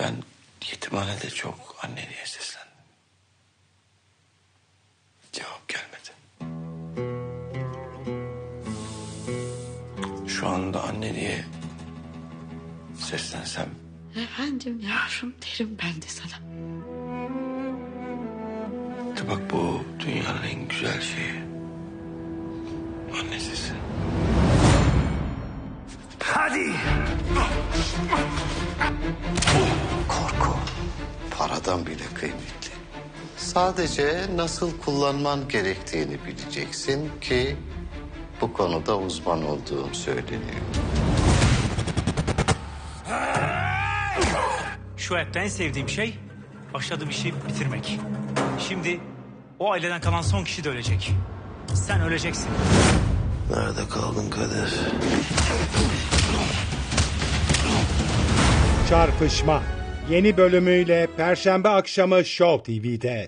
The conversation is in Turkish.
Ben yetimhanede çok anne diye seslendim. Cevap gelmedi. Şu anda anne diye seslensem Efendim yavrum derim ben de sana. de bak bu dünyanın en güzel şeyi. Anne sesi. Hadi. Paradan bile kıymetli. Sadece nasıl kullanman gerektiğini bileceksin ki bu konuda uzman olduğum söyleniyor. Şu hayatta en sevdiğim şey başladığım işi bitirmek. Şimdi o aileden kalan son kişi de ölecek. Sen öleceksin. Nerede kaldın Kadir? Çarpışma yeni bölümüyle Perşembe akşamı Show TV'de.